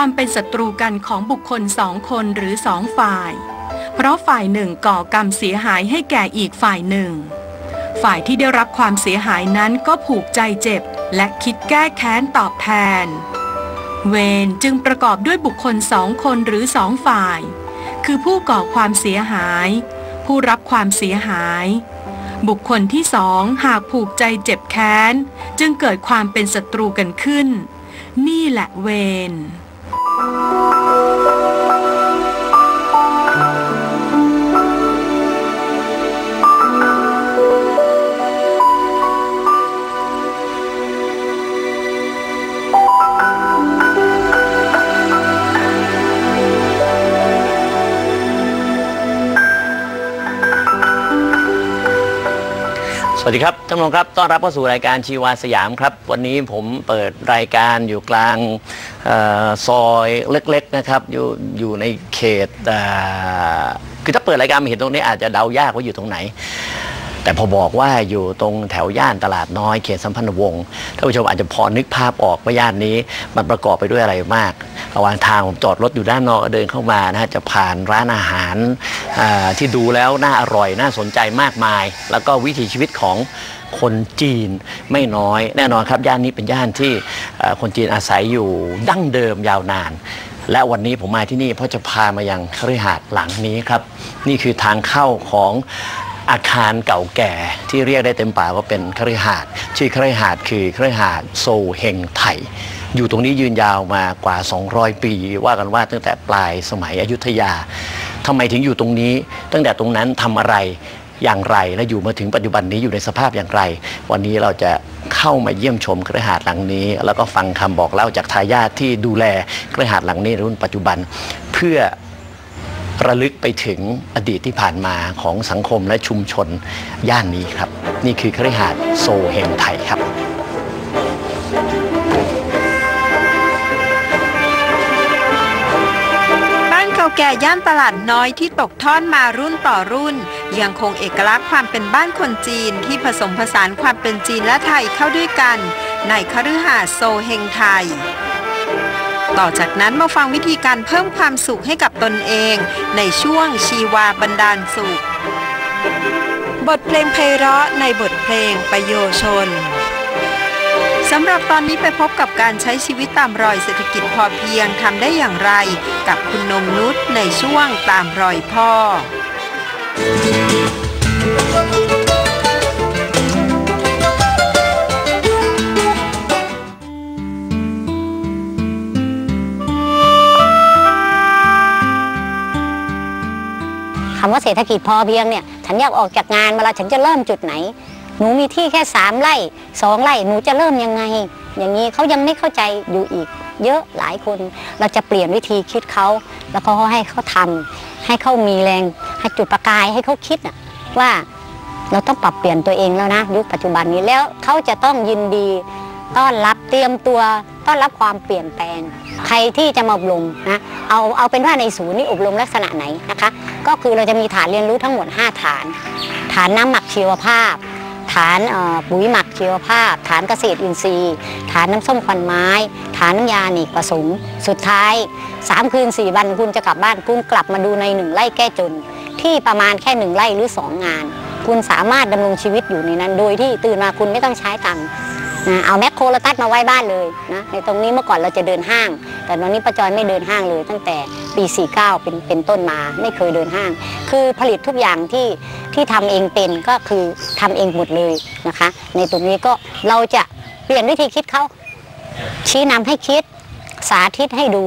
ความเป็นศัตรูกันของบุคคลสองคนหรือสองฝ่าย เพราะฝ่ายหนึ่งก่อกรรมเสียหายให้แก่อีกฝ่ายหนึ่ง ฝ่ายที่ได้รับความเสียหายนั้นก็ผูกใจเจ็บ และคิดแก้แค้นตอบแทน เวรจึงประกอบด้วยบุคคลสองคนหรือสองฝ่าย คือผู้ก่อความเสียหาย ผู้รับความเสียหาย บุคคลที่สองหากผูกใจเจ็บแค้น จึงเกิดความเป็นศัตรูกันขึ้นนี่แหละเวร Música สวัสดีครับท่านผู้ชมครับ ต้อนรับเข้าสู่รายการชีวาสยามครับ วันนี้ผมเปิดรายการอยู่กลางออซอยเล็กๆนะครับ อยู่อยู่ในเขตคือถ้าเปิดรายการมาเห็นตรงนี้อาจจะเดายากว่าอยู่ตรงไหน แต่พอบอกว่าอยู่ตรงแถวย่านตลาดน้อยเขตสัมพันธวงศ์ท่านผู้ชมอาจจะพอนึกภาพออกว่าย่านนี้มันประกอบไปด้วยอะไรมาก ระหว่างทางผมจอดรถอยู่ด้านนอกเดินเข้ามานะฮะจะผ่านร้านอาหารที่ดูแล้วน่าอร่อยน่าสนใจมากมาย แล้วก็วิถีชีวิตของคนจีนไม่น้อย แน่นอนครับย่านนี้เป็นย่านที่คนจีนอาศัยอยู่ดั้งเดิมยาวนาน และวันนี้ผมมาที่นี่เพราะจะพามายังคฤหาสน์หลังนี้ครับ นี่คือทางเข้าของอาคารเก่าแก่ที่เรียกได้เต็มปากว่าเป็นคฤหาสน์ชื่อคฤหาสน์คือคฤหาสน์โซเฮงไถ อยู่ตรงนี้ยืนยาวมากว่า 200 ปี ว่ากันว่าตั้งแต่ปลายสมัยอยุธยาทำไมถึงอยู่ตรงนี้ ตั้งแต่ตรงนั้นทำอะไรอย่างไรและอยู่มาถึงปัจจุบันนี้อยู่ในสภาพอย่างไร วันนี้เราจะเข้ามาเยี่ยมชมคฤหาสน์หลังนี้ แล้วก็ฟังคำบอกเล่าจากทายาทที่ดูแลคฤหาสน์หลังนี้ในรุ่นปัจจุบัน เพื่อระลึกไปถึงอดีตที่ผ่านมาของสังคมและชุมชนย่านนี้ครับ นี่คือคฤหาสน์โซเฮงไทยครับ แก่ย่านตลาดน้อยที่ตกทอดมารุ่นต่อรุ่น ยังคงเอกลักษณ์ความเป็นบ้านคนจีนที่ผสมผสานความเป็นจีนและไทยเข้าด้วยกัน ในคฤหาสน์โซเฮงไทย ต่อจากนั้นมาฟังวิธีการเพิ่มความสุขให้กับตนเอง ในช่วงชีวาบันดาลสุข บทเพลงไพเราะในบทเพลงประโยชนสำหรับตอนนี้ไปพบกับการใช้ชีวิตตามรอยเศรษฐกิจพอเพียงทำได้อย่างไร กับคุณนงนุชในช่วงตามรอยพ่อ คำว่าเศรษฐกิจพอเพียงเนี่ย ฉันอยากออกจากงานเวลาฉันจะเริ่มจุดไหน หนูมีที่แค่สามไร่สองไร่หนูจะเริ่มยังไง อย่างนี้เขายังไม่เข้าใจอยู่อีก เยอะหลายคน เราจะเปลี่ยนวิธีคิดเขาแล้วก็ให้เขาทำให้เขามีแรง ให้จุดประกายให้เขาคิดว่าเราต้องปรับเปลี่ยนตัวเองแล้วนะยุคปัจจุบันนี้แล้วเขาจะต้องยินดี ต้อนรับเตรียมตัว ต้อนรับความเปลี่ยนแปลง ใครที่จะมาอบรมนะเอาเอาเป็นว่าในศูนย์นี่อบรมลักษณะไหนนะคะ ก็คือเราจะมีฐานเรียนรู้ทั้งหมด 5 ฐาน ฐานน้ำหมักชีวภาพ ฐานปุ๋ยหมักชีวภาพ ฐานเกษตรอินทรีย์ ฐานน้ำส้มควันไม้ ฐานน้ำยาหนีกผสมสุดท้าย 3 คืน 4 วันคุณจะกลับบ้านคุณกลับมาดูในหนึ่งไร่แก้จน ที่ประมาณแค่หนึ่งไร่หรือ 2 งาน คุณสามารถดำรงชีวิตอยู่ในนั้น โดยที่ตื่นมาคุณไม่ต้องใช้ตังค์เอาแมคโครโลตัสมาไว้บ้านเลยนะในตรงนี้เมื่อก่อนเราจะเดินห้าง แต่ตอนนี้ป้าจอยไม่เดินห้างเลย ตั้งแต่ปี 49 เป็นเป็นต้นมาไม่เคยเดินห้าง คือผลิตทุกอย่างที่ที่ทำเองเป็นก็คือทำเองหมดเลยนะคะ ในตรงนี้ก็เราจะเปลี่ยนวิธีคิดเขาชี้นำให้คิดสาธิตให้ดู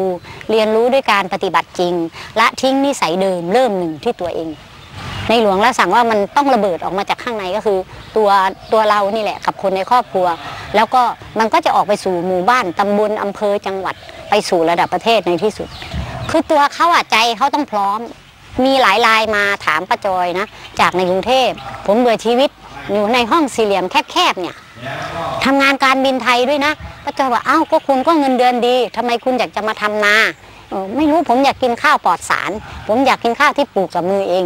เรียนรู้ด้วยการปฏิบัติจริงและทิ้งนิสัยเดิมเริ่มหนึ่งที่ตัวเอง ในหลวงรับสั่งว่ามันต้องระเบิดออกมาจากข้างในก็คือ ตัวตัวเรานี่แหละกับคนในครอบครัว แล้วก็มันก็จะออกไปสู่หมู่บ้านตำบลอำเภอจังหวัด ไปสู่ระดับประเทศในที่สุด คือตัวเขาอะใจเขาต้องพร้อม มีหลายรายมาถามป้าจอยนะ จากในกรุงเทพ ผมเบื่อชีวิตอยู่ในห้องสี่เหลี่ยมแคบๆเนี่ยทำงานการบินไทยด้วยนะป้าจอยว่าอ้าวก็คุณก็เงินเดือนดีทำไมคุณอยากจะมาทำนาไม่รู้ผมอยากกินข้าวปลอดสาร ผมอยากกินข้าวที่ปลูกกับมือเอง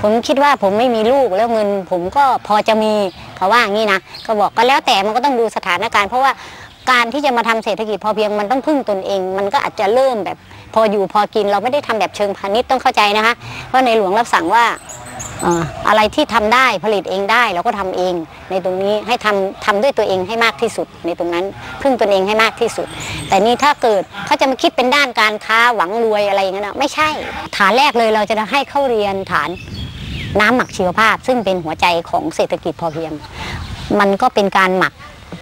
ผมคิดว่าผมไม่มีลูกแล้วเงิน ผมก็พอจะมีเขาว่าอย่างี้นะก็บอกก็แล้วแต่มันก็ต้องดูสถานการณ์เพราะว่า การที่จะมาทำเศรษฐกิจพอเพียงมันต้องพึ่งตนเอง มันก็อาจจะเริ่มแบบพออยู่พอกินเราไม่ได้ทำแบบเชิงพาณิชย์ต้องเข้าใจนะคะว่าในหลวงรับสั่งว่าอะไรที่ทำได้ผลิตเองได้เราก็ทำเองในตรงนี้ให้ทำทำด้วยตัวเองให้มากที่สุด ในตรงนั้นพึ่งตนเองให้มากที่สุด แต่นี่ถ้าเกิดเขาจะมาคิดเป็นด้านการค้าหวังรวยอะไรอย่างนั้นนะไม่ใช่ ฐานแรกเลยเราจะให้เข้าเรียนฐานน้ำหมักชีวภาพ ซึ่งเป็นหัวใจของเศรษฐกิจพอเพียง มันก็เป็นการหมัก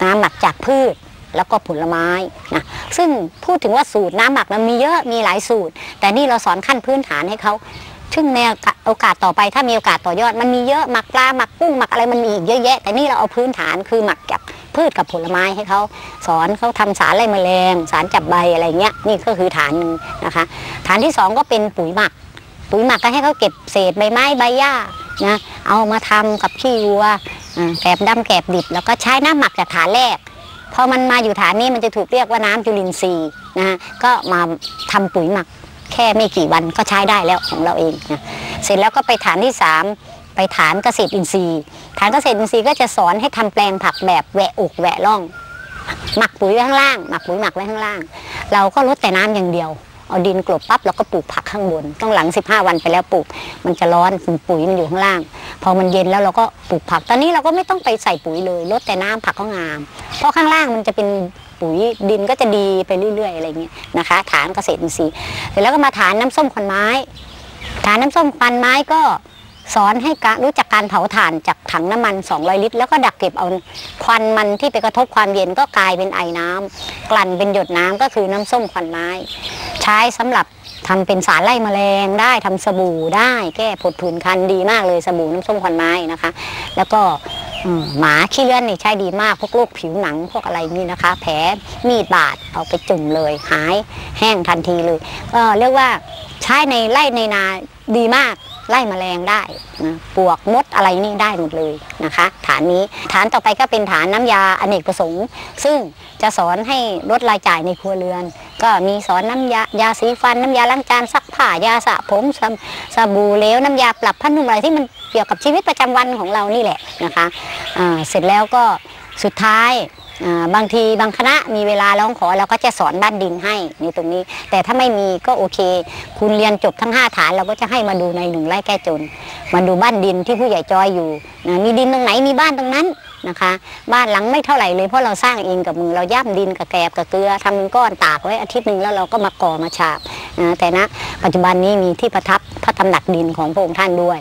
น้ำหมักจากพืช แล้วก็ผลไม้นะซึ่งพูดถึงว่าสูตรน้ำหมักมันมีเยอะมีหลายสูตร แต่นี่เราสอนขั้นพื้นฐานให้เขาซึ่งในโอกาสต่อไปถ้ามีโอกาสต่อยอดมันมีเยอะหมักปลาหมักกุ้งหมักอะไรมันมีอีกเยอะแยะ แต่นี่เราเอาพื้นฐานคือหมักจากพืชกับผลไม้ให้เขาสอนเขาทำสารไล่แมลง สารจับใบอะไรเงี้ยนี่ก็คือฐานหนึ่งนะคะฐานที่สองก็เป็นปุ๋ยหมัก ปุ๋ยหมักก็ให้เขาเก็บเศษใบไม้ใบหญ้านะเอามาทำกับขี้วัวอ่าแกบดำแกบดิบแล้วก็ใช้น้ำหมักจากฐานแรก พอมันมาอยู่ฐานนี้มันจะถูกเรียกว่าน้ำจุลินทรีย์นะฮะก็มาทำปุ๋ยหมักแค่ไม่กี่วันก็ใช้ได้แล้วของเราเองนะเสร็จแล้วก็ไปฐานที่สามไปฐานเกษตรอินทรีย์ ฐานเกษตรอินทรีย์ก็จะสอนให้ทำแปลงผักแบบแหวะอกแหวะร่อง หมักปุ๋ยไว้ข้างล่าง หมักปุ๋ยหมักไว้ข้างล่าง เราก็ลดแต่น้ำอย่างเดียว เอาดินกลบปั๊บเราก็ปลูกผักข้างบน ต้องหลัง 15 วันไปแล้วปลูก มันจะร้อนปุ๋ยมันอยู่ข้างล่าง พอมันเย็นแล้วเราก็ปลูกผัก ตอนนี้เราก็ไม่ต้องไปใส่ปุ๋ยเลยลดแต่น้ำผักก็งาม เพราะข้างล่างมันจะเป็นปุ๋ยดินก็จะดีไปเรื่อยๆอะไรเงี้ยนะคะ ฐานเกษตรอินทรีย์เสร็จแล้วก็มาฐานน้ำส้มควันไม้ ฐานน้ำส้มควันไม้ก็ สอนให้การรู้จักการเผาถ่านจากถังน้ำมัน 200 ลิตร แล้วก็ดักเก็บเอาควันมันที่ไปกระทบความเย็นก็กลายเป็นไอน้ำกลั่นเป็นหยดน้ำก็คือน้ำส้มควันไม้ ใช้สำหรับทำเป็นสารไล่แมลงได้ทำสบู่ได้แก้ผดผื่นคันดีมากเลยสบู่น้ำส้มควันไม้นะคะ แล้วก็หมาขี้เลื่อนนี่ใช้ดีมากพวกโรคผิวหนังพวกอะไรนี่นะคะ แผลมีดบาดเอาไปจุ่มเลยหายแห้งทันทีเลยก็เรียกว่าใช้ในไร่ในนาดีมาก ไล่แมลงได้นะปวกมดอะไรนี่ได้หมดเลยนะคะ ฐานนี้ฐานต่อไปก็เป็นฐานน้ำยาอเนกประสงค์ ซึ่งจะสอนให้ลดรายจ่ายในครัวเรือน ก็มีสอนน้ำยายาสีฟันน้ำยาล้างจานซักผ้ายาสระผมสบสบู่เหลวน้ำยาปรับผ้านุ่มอะไรที่มันเกี่ยวกับชีวิตประจำวันของเรานี่แหละนะคะอ่าเสร็จแล้วก็สุดท้าย บางทีบางคณะมีเวลาร้องขอเราก็จะสอนบ้านดินให้ในตรงนี้ แต่ถ้าไม่มีก็โอเค คุณเรียนจบทั้ง 5 ฐานเราก็จะให้มาดูในหนึ่งไร่แก้จน มาดูบ้านดินที่ผู้ใหญ่จอยอยู่นะมีดินตรงไหนมีบ้านตรงนั้นนะคะ บ้านหลังไม่เท่าไหร่เลยเพราะเราสร้างเองกับมือเราย่ำดินกับแกบกับเกลือทำเป็นก้อนตากไว้อาทิตย์หนึ่งแล้วเราก็มาก่อมาฉาบนะแต่ณปัจจุบันนี้มีที่ประทับพระตำหนักดินของพระองค์ท่านด้วย